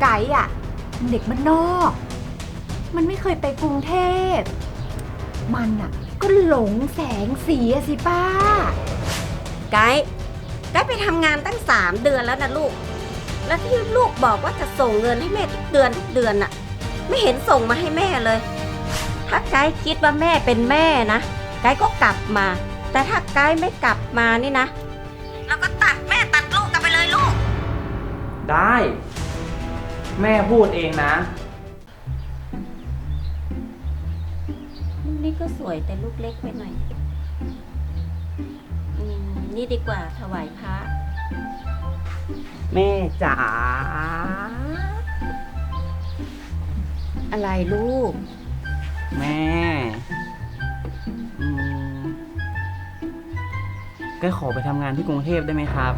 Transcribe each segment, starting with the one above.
ไกด์อะมันเด็กมันนอก มันไม่เคยไปกรุงเทพ มันอะก็หลงแสงสีอะสิป้า ไกด์ไกด์ไปทำงานตั้งสามเดือนแล้วนะลูก แล้วที่ลูกบอกว่าจะส่งเงินให้แม่ทุกเดือนทุกเดือนน่ะ ไม่เห็นส่งมาให้แม่เลย ถ้าไกด์คิดว่าแม่เป็นแม่นะ ไกด์ก็กลับมา แต่ถ้าไกด์ไม่กลับมานี่นะ แล้วก็ตัดแม่ตัดลูกกันไปเลยลูก ได้ แม่พูดเองนะนี่ก็สวยแต่ลูกเล็กไปหน่อยอืมนี่ดีกว่าถวายพระ แม่จ๋าอะไรลูก แม่อืมก็ขอไปทำงานที่กรุงเทพได้ไหมครับ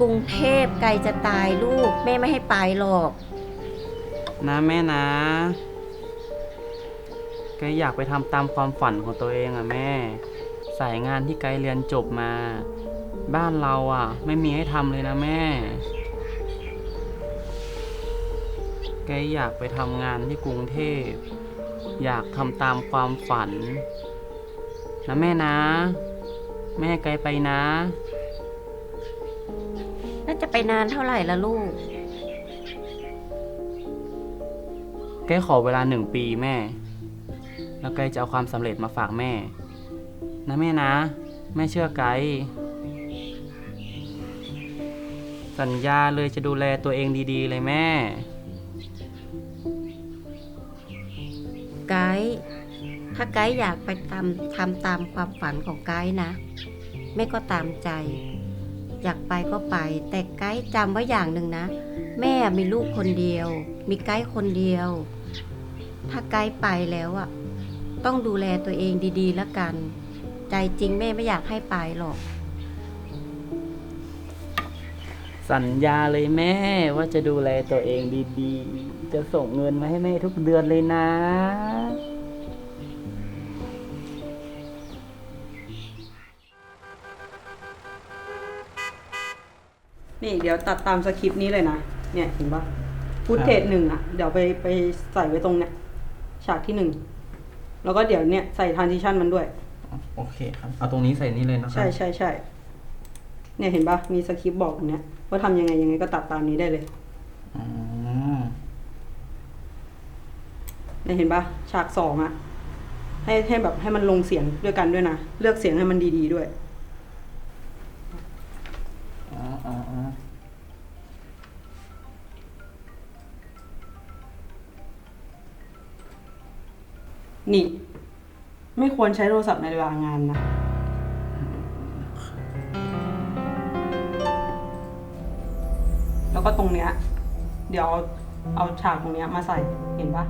กรุงเทพไกลจะตายลูก แม่ไม่ให้ไปหรอก นะแม่นะไกอยากไปทำตามความฝันของตัวเองอะแม่ สายงานที่ไกเรียนจบมา บ้านเราอะไม่มีให้ทำเลยนะแม่ไกอยากไปทำงานที่กรุงเทพ อยากทำตามความฝัน นะแม่นะ แม่ไกลไปนะ น่าจะไปนานเท่าไหร่ละลูกไกขอเวลาหนึ่งปีแม่ แล้วไกจะเอาความสำเร็จมาฝากแม่ นะแม่นะ แม่เชื่อไกด์สัญญาเลยจะดูแลตัวเองดีๆ เลยแม่ ไกด์ถ้าไกด์อยากไปทำทำตามความฝันของไกด์นะ แม่ก็ตามใจ อยากไปก็ไป แต่ไกด์จำไว้อย่างหนึ่งนะ แม่มีลูกคนเดียว มีไกด์คนเดียว ถ้าไกด์ไปแล้วอะ ต้องดูแลตัวเองดีๆแล้วกัน ใจจริงแม่ไม่อยากให้ไปหรอก สัญญาเลยแม่ว่าจะดูแลตัวเองดีๆ จะส่งเงินมาให้แม่ทุกเดือนเลยนะ นี่เดี๋ยวตัดตามสคริปต์นี้เลยนะ เนี่ยเห็นปะฟุตครับเทจหนึ่งอะ เดี๋ยวไปไปใส่ไว้ตรงเนี้ยฉากที่หนึ่ง แล้วก็เดี๋ยวเนี่ยใส่ทรานซิชันมันด้วย โอเคครับ เอาตรงนี้ใส่นี่เลยนะครัใช่ใช่ใช่ เนี่ยเห็นปะมีสคริปต์บอกตรงเนี้ยว่าทำยังไงยังไงก็ตัดตามนี้ได้เลยอ๋อเนี่ยเห็นปะฉากสองอะ ให้ให้แบบให้มันลงเสียงด้วยกันด้วยนะ เลือกเสียงให้มันดี ๆ ด้วย นี่ ไม่ควรใช้โทรศัพท์ในเวลางานนะ แล้วก็ตรงเนี้ย เดี๋ยวเอาเอาฉากตรงเนี้ยมาใส่ เห็นปะ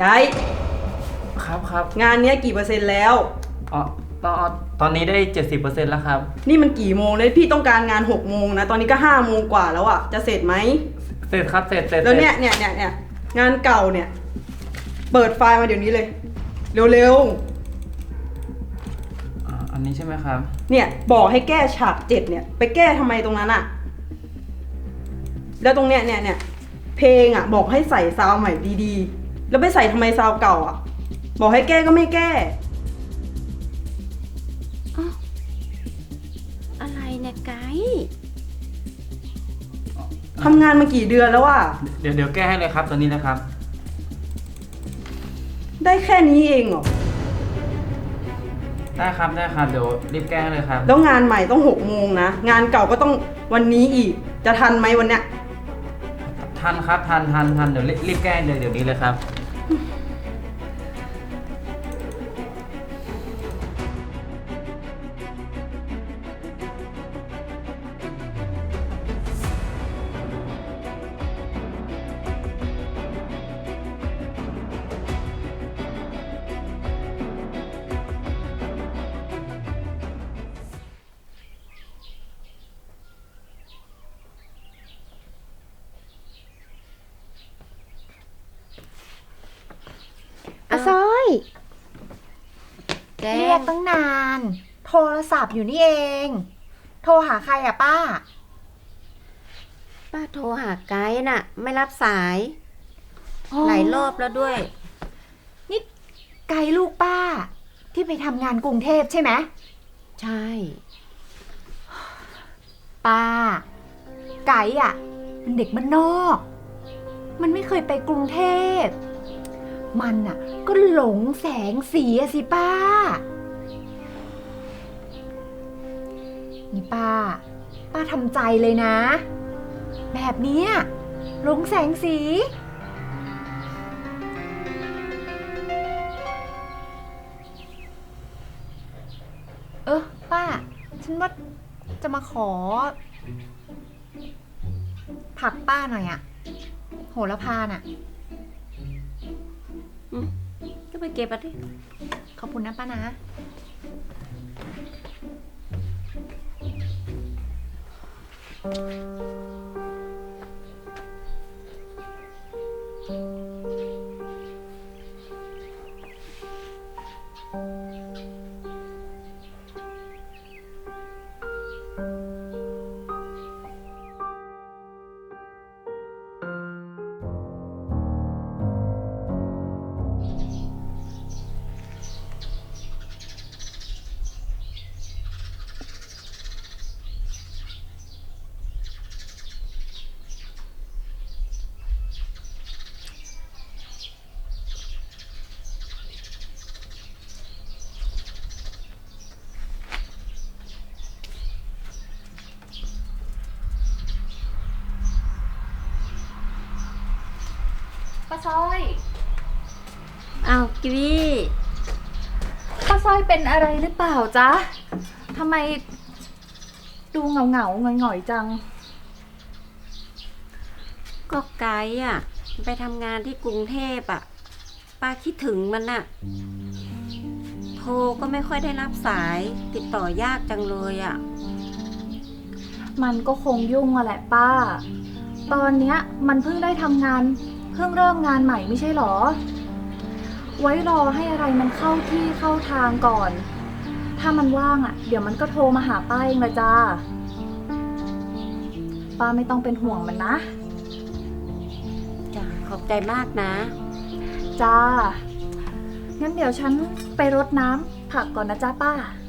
ไกด์ครับครับงานเนี้ยกี่เปอร์เซ็นต์แล้ว อ๋อตอนตอนนี้ได้เจ็ดสิบเปอร์เซ็นต์แล้วครับ นี่มันกี่โมงเลยพี่ต้องการงานหกโมงนะ ตอนนี้ก็ห้าโมงกว่าแล้วอะจะเสร็จไหม เสร็จครับ เสร็จเสร็จแล้วเนี่ยสร็จเนี่ยเนี่ยเนี่ยงานเก่าเนี่ย เปิดไฟล์มาเดี๋ยวนี้เลย เร็วอ่าอันนี้ใช่ไหมครับ ๆเนี่ยบอกให้แก้ฉากเจ็ดเนี่ย ไปแก้ทำไมตรงนั้นอะแล้วตรงเนี้ยเนี่ยเนี่ยเพลงอะบอกให้ใส่ซาวด์ใหม่ดีๆ แล้วไปใส่ทำไมซาวด์เก่าอะบอกให้แก้ก็ไม่แก้ไกด์ทำงานมากี่เดือนแล้วอะเดี๋ยวเดี๋ยวแก้ให้เลยครับตัวนี้นะครับ ได้แค่นี้เองเหรอ ได้ครับได้ครับเดี๋ยวรีบแก้ให้เลยครับ แล้วงานใหม่ต้องหกโมงนะ งานเก่าก็ต้องวันนี้อีก จะทันไหมวันเนี้ย ทันครับทันทันทันเดี๋ยวรีบรีบแก้เลยเดี๋ยวนี้เลยครับ แจ้เรียงกตั้งนาน โทรศัพท์อยู่นี่เอง โทรหาใครอะป้า ป้าโทรหาไกด์น่ะ ไม่รับสาย หลายรอบแล้วด้วย นี่ไกลลูกป้า ที่ไปทำงานกรุงเทพใช่ไหม ใช่ ป้า ไก่อะมันเด็กบ้านนอก มันไม่เคยไปกรุงเทพ มันอะก็หลงแสงสีอะสิป้า นี่ป้า ป้าทำใจเลยนะ แบบนี้หลงแสงสี เออป้า ฉันว่าจะมาขอ ผักป้าหน่อยอะโหระพาน่ะ ไปเก็บอะดิขอบคุณนะป้านะป้า ซอยอ้าวกิวีป้าสร้อยเป็นอะไรหรือเปล่าจ๊ะทำไมดูเหงาเหงาๆหงอยๆจัง ก็ไกด์อะ ไปทำงานที่กรุงเทพอะป้าคิดถึงมันน่ะ โทรก็ไม่ค่อยได้รับสาย ติดต่อยากจังเลยอะ มันก็คงยุ่งอะแหละป้า ตอนเนี้ยมันเพิ่งได้ทำงานเพิ่งเริ่มงานใหม่ไม่ใช่หรอ ไว้รอให้อะไรมันเข้าที่เข้าทางก่อน ถ้ามันว่างอะเดี๋ยวมันก็โทรมาหาป้าเองละจ้า ป้าไม่ต้องเป็นห่วงมันนะ จ้ะขอบใจมากนะ จ้า งั้นเดี๋ยวฉันไปรดน้ำผักก่อนนะจ้าป้าจ้า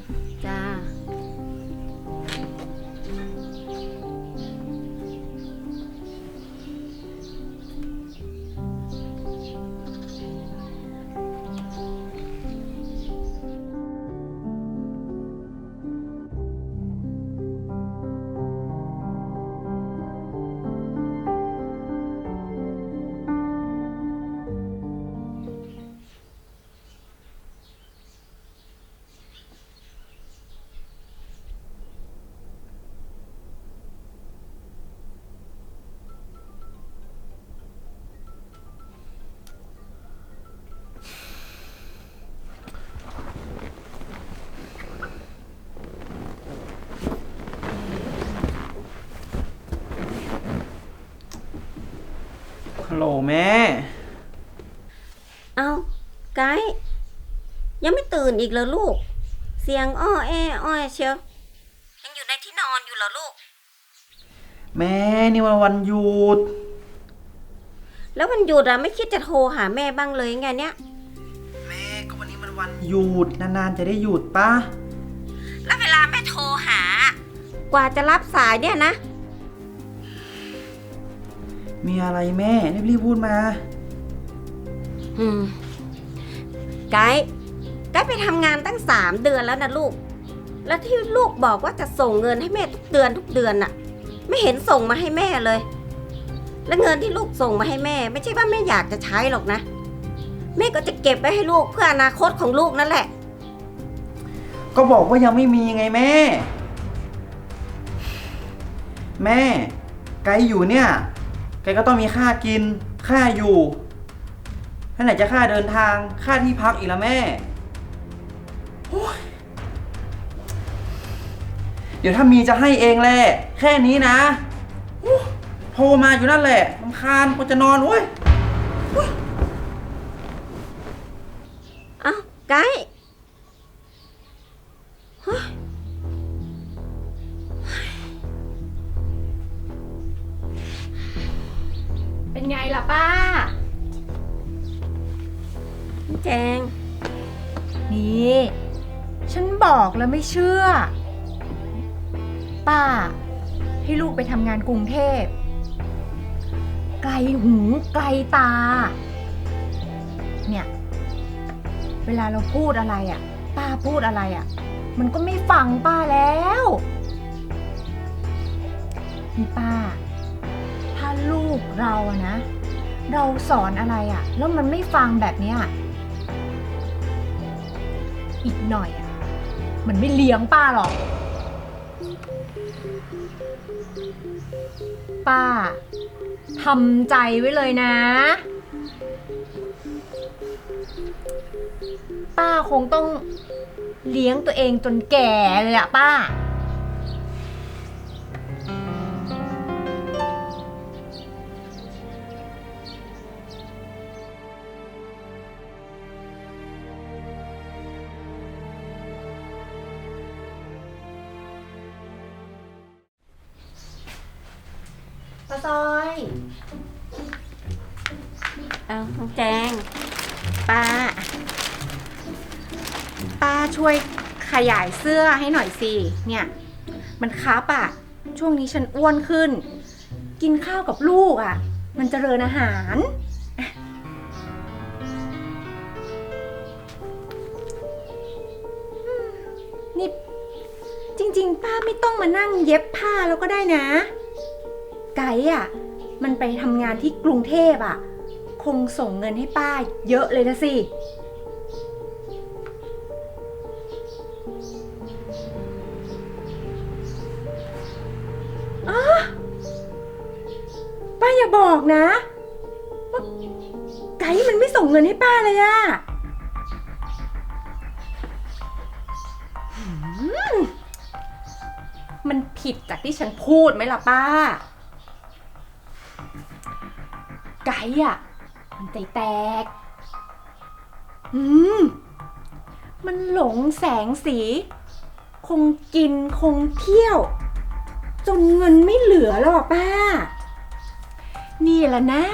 โหลแม่ เอาไกด์ยังไม่ตื่นอีกเหรอลูก เสียงอ้อแออ้อเชียวยังอยู่ในที่นอนอยู่เหรอลูก แม่นี่วันวันหยุด แล้ววันหยุดอะไม่คิดจะโทรหาแม่บ้างเลยไงเนี่ย แม่ก็วันนี้มันวันหยุดนานๆจะได้หยุดปะแล้วเวลาแม่โทรหา กว่าจะรับสายเนี่ยนะ มีอะไรแม่รีบๆพูดมา อืมไกด์ไกด์ไปทำงานตั้งสามเดือนแล้วนะลูก แล้วที่ลูกบอกว่าจะส่งเงินให้แม่ทุกเดือนทุกเดือนน่ะ ไม่เห็นส่งมาให้แม่เลย แล้วเงินที่ลูกส่งมาให้แม่ ไม่ใช่ว่าแม่อยากจะใช้หรอกนะ แม่ก็จะเก็บไว้ให้ลูกเพื่ออนาคตของลูกนั่นแหละ ก็บอกว่ายังไม่มีไงแม่ แม่ ไกด์อยู่เนี่ย ไกก็ต้องมีค่ากิน ค่าอยู่ท่าไหนจะค่าเดินทาง ค่าที่พักอีกละแม่โอ๊ยเดี๋ยวถ้ามีจะให้เองแหละ แค่นี้นะโอ้โทรมาอยู่นั่นแหละลำคาญกูจะนอนเว้ยเอ้าไกด์ เป็นไงล่ะป้า แจง นี่ ฉันบอกแล้วไม่เชื่อ ป้า ให้ลูกไปทำงานกรุงเทพ ไกลหูไกลตา เนี่ย เวลาเราพูดอะไรอะ่ะ ป้าพูดอะไรอะ่ะ มันก็ไม่ฟังป้าแล้ว นี่ป้า ลูกเราอะนะ เราสอนอะไรอะแล้วมันไม่ฟังแบบเนี้ยอีกหน่อยอะมันไม่เลี้ยงป้าหรอก ป้าทำใจไว้เลยนะ ป้าคงต้องเลี้ยงตัวเองจนแก่เลยอะป้า ซอยเอาน้องแจงป้าป้าช่วยขยายเสื้อให้หน่อยสิเนี่ย มันคับอะช่วงนี้ฉันอ้วนขึ้น กินข้าวกับลูกอะมันเจริญอาหาร ไปทำงานที่กรุงเทพอะคงส่งเงินให้ป้าเยอะเลยนะสิอป้าอย่าบอกนะว่าไก่มันไม่ส่งเงินให้ป้าเลยอะหืมมันผิดจากที่ฉันพูดไหมล่ะป้า ไก่อะมันใจแตก อืม มันหลงแสงสี คงกินคงเที่ยว จนเงินไม่เหลือแล้วอะป้า นี่แหละนะ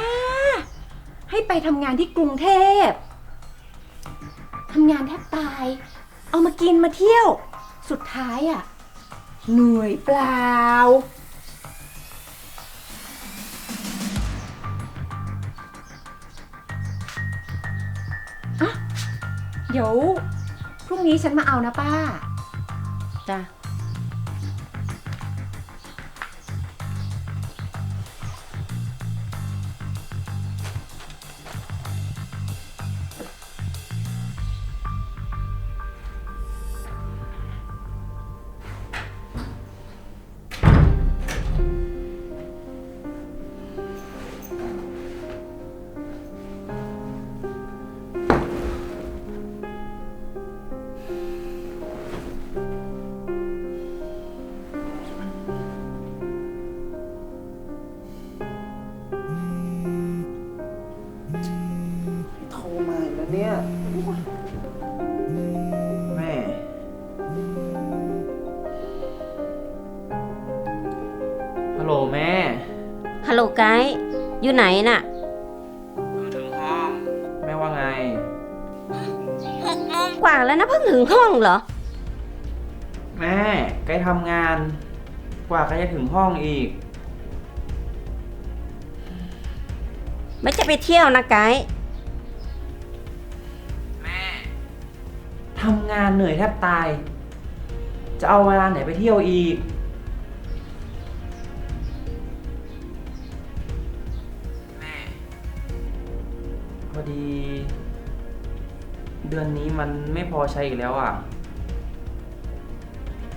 ให้ไปทำงานที่กรุงเทพทำงานแทบตาย เอามากินมาเที่ยว สุดท้ายอะเหนื่อยเปล่า เดี๋ยวพรุ่งนี้ฉันมาเอานะป้า จ้ะ เพิ่งถึงห้องเหรอ แม่ใกล้ทำงาน กว่าไกด์จะถึงห้องอีก ไม่จะไปเที่ยวนะไกด์แม่ทำงานเหนื่อยแทบตาย จะเอาเวลาไหนไปเที่ยวอีก แม่ พอดี เดือนนี้มันไม่พอใช้อีกแล้วอะ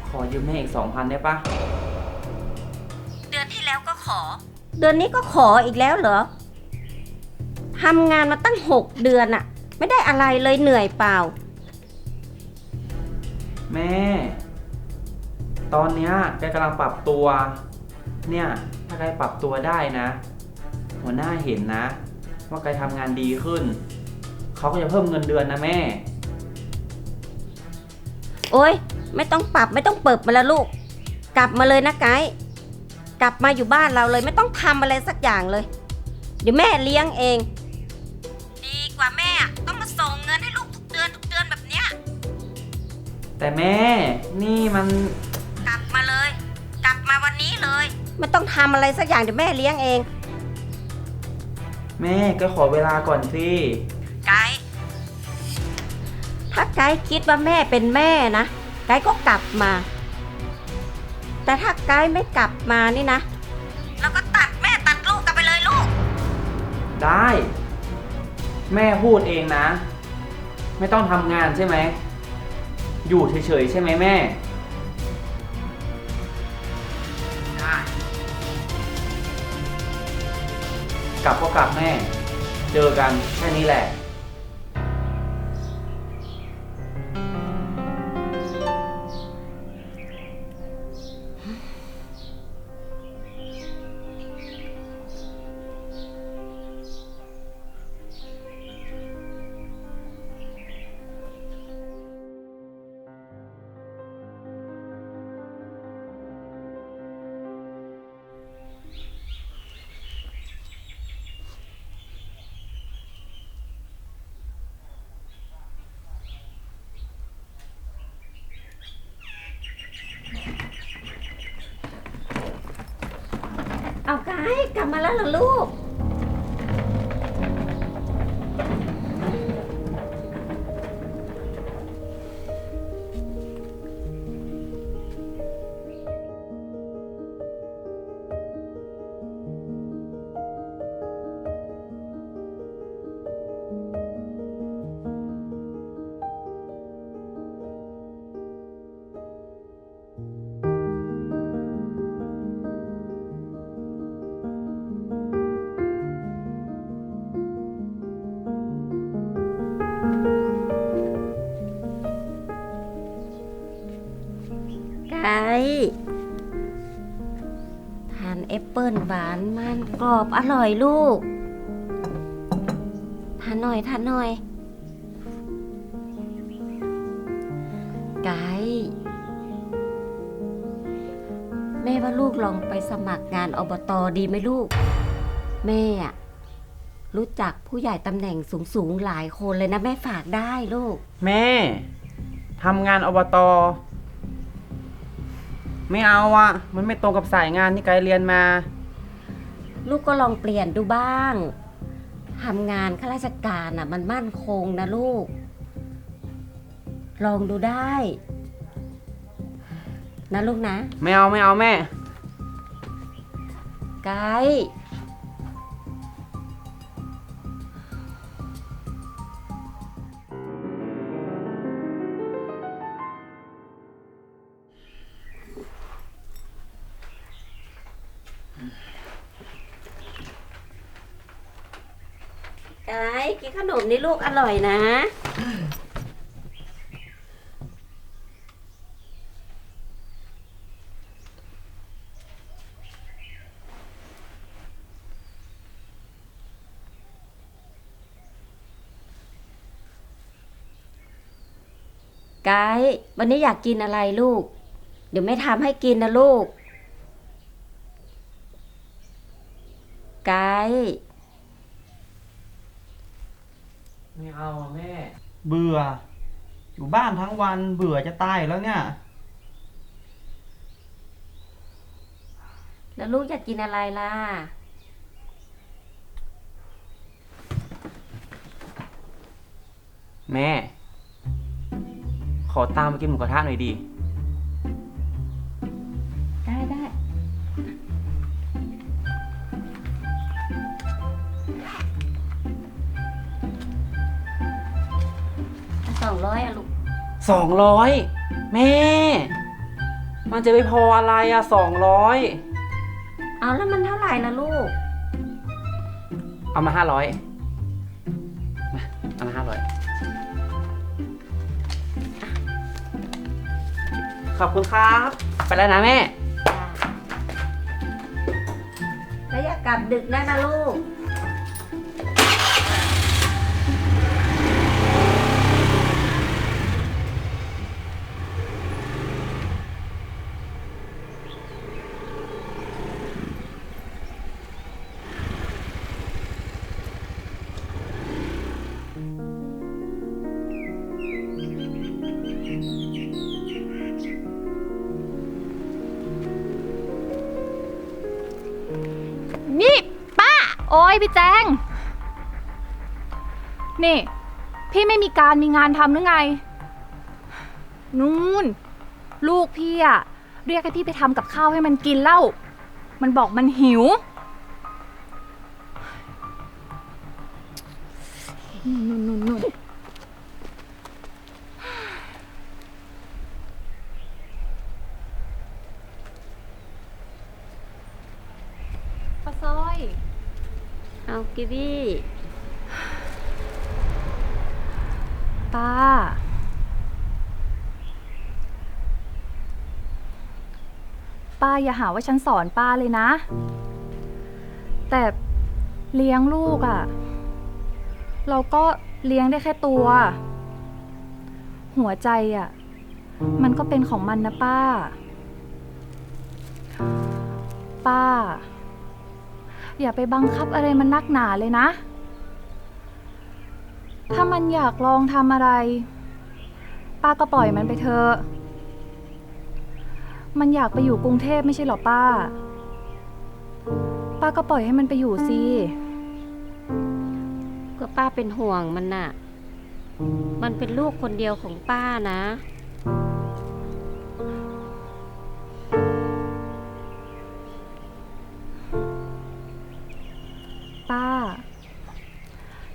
ขอยืมแม่อีกสองพันได้ปะเดือนที่แล้วก็ขอ เดือนนี้ก็ขออีกแล้วเหรอทำงานมาตั้งหกเดือนอะไม่ได้อะไรเลยเหนื่อยเปล่า แม่ ตอนเนี้ยแกกำลังปรับตัว เนี่ย ถ้าแกปรับตัวได้นะ หัวหน้าเห็นนะ ว่าแกทำงานดีขึ้น เขาก็จะเพิ่มเงินเดือนนะแม่ โอ๊ยไม่ต้องปรับไม่ต้องเปิดมาแล้วลูก กลับมาเลยนะไกด์กลับมาอยู่บ้านเราเลย ไม่ต้องทำอะไรสักอย่างเลย เดี๋ยวแม่เลี้ยงเอง ดีกว่าแม่อะต้องมาส่งเงินให้ลูกทุกเดือนทุกเดือนแบบเนี้ยแต่แม่นี่มันกลับมาเลย กลับมาวันนี้เลย ไม่ต้องทำอะไรสักอย่างเดี๋ยวแม่เลี้ยงเอง แม่ก็ขอเวลาก่อนสิไกด์ถ้าไกด์คิดว่าแม่เป็นแม่นะไกด์ก็กลับมา แต่ถ้าไกด์ไม่กลับมานี่นะ แล้วก็ตัดแม่ตัดลูกกันไปเลยลูก ได้ แม่พูดเองนะ ไม่ต้องทำงานใช่ไหม อยู่เฉยๆใช่ไหมแม่ ได้ กลับก็กลับแม่ เจอกันแค่นี้แหละ หวานมันกรอบอร่อยลูกทานหน่อยทานหน่อยไก่แม่ว่าลูกลองไปสมัครงานอบตดีไหมลูก แม่อะรู้จักผู้ใหญ่ตำแหน่งสูงๆหลายคนเลยนะแม่ฝากได้ลูก แม่ทำงานอบต ไม่เอาอะมันไม่ตรงกับสายงานที่ไกด์เรียนมา ลูกก็ลองเปลี่ยนดูบ้างทำงานข้าราชการอะ มันมั่นคงนะลูก ลองดูได้ นะลูกนะ ไม่เอาไม่เอาแม่ ไกด์ ไกด์กินขนมนี่ลูกอร่อยนะ ไกด์วันนี้อยากกินอะไรลูก เดี๋ยวไม่ทำให้กินนะลูก ไกด์ ไม่ เอาอะแม่ เบื่อ อยู่บ้านทั้งวันเบื่อจะตายอยู่แล้วเนี่ย แล้วลูกอยากกินอะไรล่ะ แม่ ขอตามไปกินหมูกระทะหน่อยดีได้ ร้อยอะลูก สองร้อยแม่ มันจะไปพออะไรอะสองร้อยเอาแล้วมันเท่าไหร่ละลูก เอามาห้าร้อยมาเอามาห้าร้อยขอบคุณครับ ไปแล้วนะแม่ แล้วอย่ากลับดึกนะนะลูก นี่ พี่ไม่มีการมีงานทำหรือไง นู่น ลูกพี่อะเรียกให้พี่ไปทำกับข้าวให้มันกินแล้วมันบอกมันหิว นู่นนู่นนู่นปลาซอย เอากิวี่ ป้า ป้าอย่าหาว่าฉันสอนป้าเลยนะ แต่เลี้ยงลูกอะ่ะ เราก็เลี้ยงได้แค่ตัว หัวใจอะ่ะ มันก็เป็นของมันนะป้า ป้า อย่าไปบังคับอะไรมันนักหนาเลยนะ ถ้ามันอยากลองทำอะไร ป้าก็ปล่อยมันไปเถอะ มันอยากไปอยู่กรุงเทพไม่ใช่เหรอป้า ป้าก็ปล่อยให้มันไปอยู่สิ ก็ป้าเป็นห่วงมันน่ะ มันเป็นลูกคนเดียวของป้านะ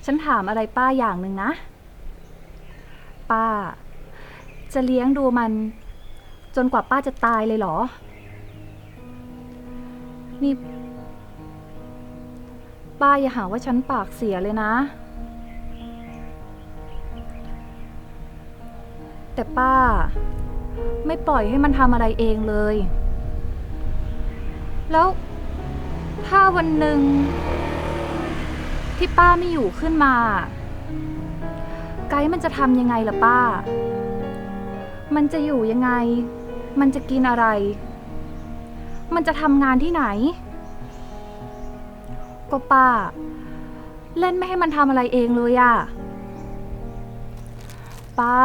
ฉันถามอะไรป้าอย่างหนึ่งนะ ป้า จะเลี้ยงดูมัน จนกว่าป้าจะตายเลยเหรอ นี่ ป้าอย่าหาว่าฉันปากเสียเลยนะ แต่ป้า ไม่ปล่อยให้มันทำอะไรเองเลย แล้วถ้าวันหนึ่ง ที่ป้าไม่อยู่ขึ้นมา ไกด์มันจะทำยังไงล่ะป้า มันจะอยู่ยังไง มันจะกินอะไร มันจะทำงานที่ไหน ก็ป้า เล่นไม่ให้มันทำอะไรเองเลยอะป้า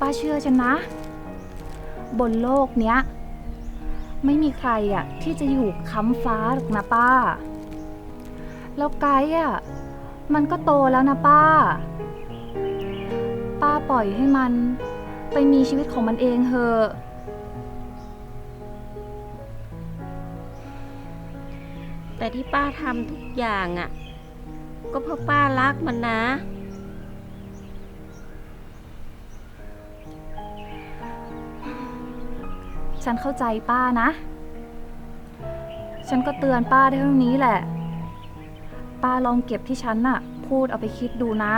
ป้าเชื่อฉันนะ บนโลกเนี้ย ไม่มีใครอะที่จะอยู่ค้ำฟ้าหรอกนะป้า แล้วไกด์อะ มันก็โตแล้วนะป้า ป้าปล่อยให้มัน ไปมีชีวิตของมันเองเถอะ แต่ที่ป้าทำทุกอย่างอะ่ะ ก็เพราะป้ารักมันนะ ฉันเข้าใจป้านะ ฉันก็เตือนป้าได้เท่านี้แหละ ป้าลองเก็บที่ฉันน่ะ พูดเอาไปคิดดูนะ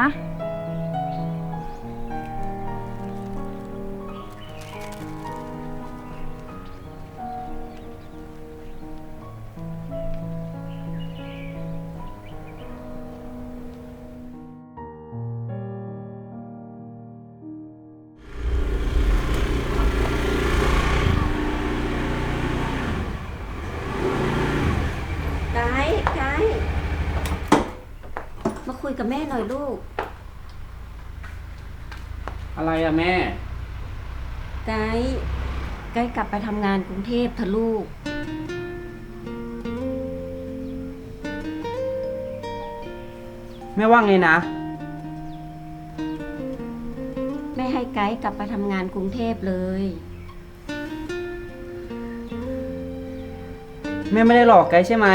เทพทะลูก แม่ว่าไงนะ ไม่ให้ไกด์กลับไปทำงานกรุงเทพเลย แม่ไม่ได้หลอกไกด์ใช่ไหม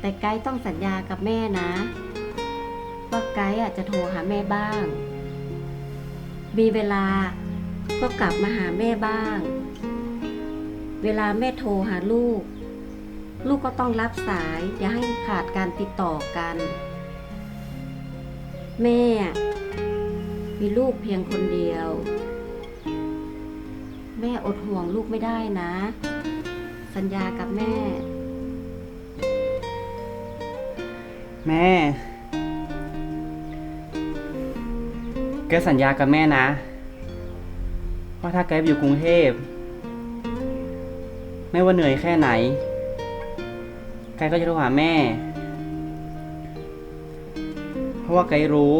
แต่ไกด์ต้องสัญญากับแม่นะ ว่าไกด์อาจจะโทรหาแม่บ้าง มีเวลาก็กลับมาหาแม่บ้าง เวลาแม่โทรหาลูก ลูกก็ต้องรับสาย อย่าให้ขาดการติดต่อกัน แม่ มีลูกเพียงคนเดียว แม่อดห่วงลูกไม่ได้นะ สัญญากับแม่ แม่ แกสัญญากับแม่นะ ว่าถ้าแกไปอยู่กรุงเทพ ไม่ว่าเหนื่อยแค่ไหน แกก็จะโทรหาแม่ เพราะว่าไกรู้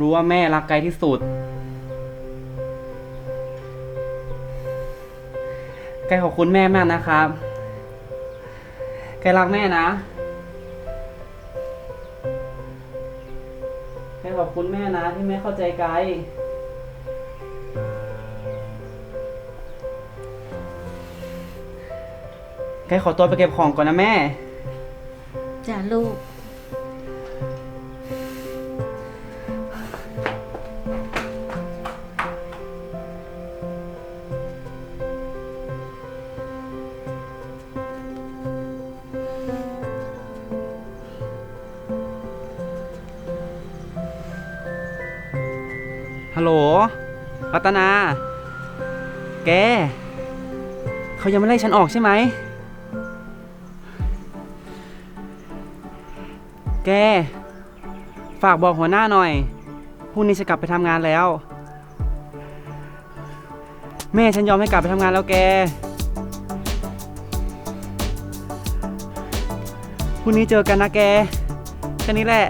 รู้ว่าแม่รักไกที่สุดไกขอบคุณแม่มากนะครับไกรักแม่นะ อบคุณแม่นะที่แม่เข้าใจไกไกขอตัวไปเก็บของก่อนนะแม่ จ้าลูกังไม่ไล่ฉันออกใช่ไหม แก ฝากบอกหัวหน้าหน่อยพรุ่งนี้จะกลับไปทำงานแล้ว แม่ฉันยอมให้กลับไปทำงานแล้วแกพรุ่งนี้เจอกันนะแกแค่นี้แหละ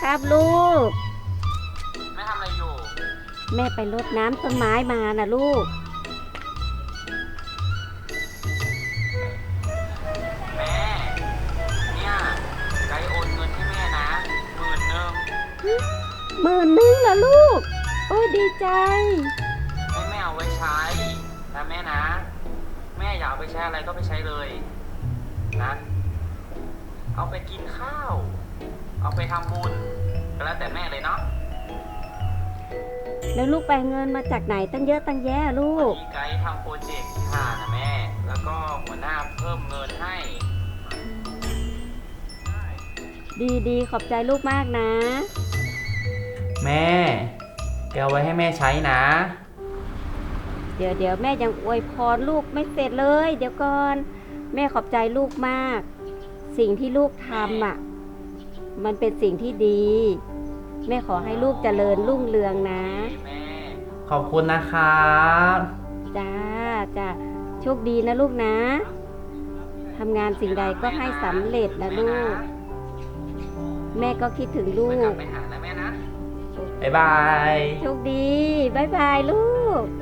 ครับลูก แม่ทำอะไรอยู่ แม่ไปรดน้ำต้นไม้มานะลูก แม่ เนี่ยไกด์โอนเงินให้แม่นะหมื่นหนึ่งหมื่นนึงเหรอลูก โอ้ยดีใจ ให้แม่เอาไว้ใช้นะแม่นะ แม่อยากเอาไปใช้อะไรก็ไปใช้เลย นะ เอาไปกินข้าว เอาไปทำบุญก็แล้วแต่แม่เลยเนาะแล้วลูกไปเงินมาจากไหนตั้งเยอะตั้งแยะลูกมีไกด์ทำโปรเจกต์ที่ผ่านนะแม่ แล้วก็หัวหน้าเพิ่มเงินให้ ดีดีๆขอบใจลูกมากนะ แม่ แกเอาไว้ให้แม่ใช้นะ เดี๋ยวเดี๋ยวแม่ยังอวยพรลูกไม่เสร็จเลย เดี๋ยวก่อน แม่ขอบใจลูกมาก สิ่งที่ลูกทำอะ มันเป็นสิ่งที่ดี แม่ขอให้ลูกเจริญรุ่งเรืองนะแม่ขอบคุณนะครับจ้าจ้าโชคดีนะลูกนะทำงานสิ่งใดก็ให้สำเร็จนะลูก แม่ก็คิดถึงลูไปกลักบไปหานะแม่นะ บ๊ายบาย โชคดี บ๊ายบายลูกบ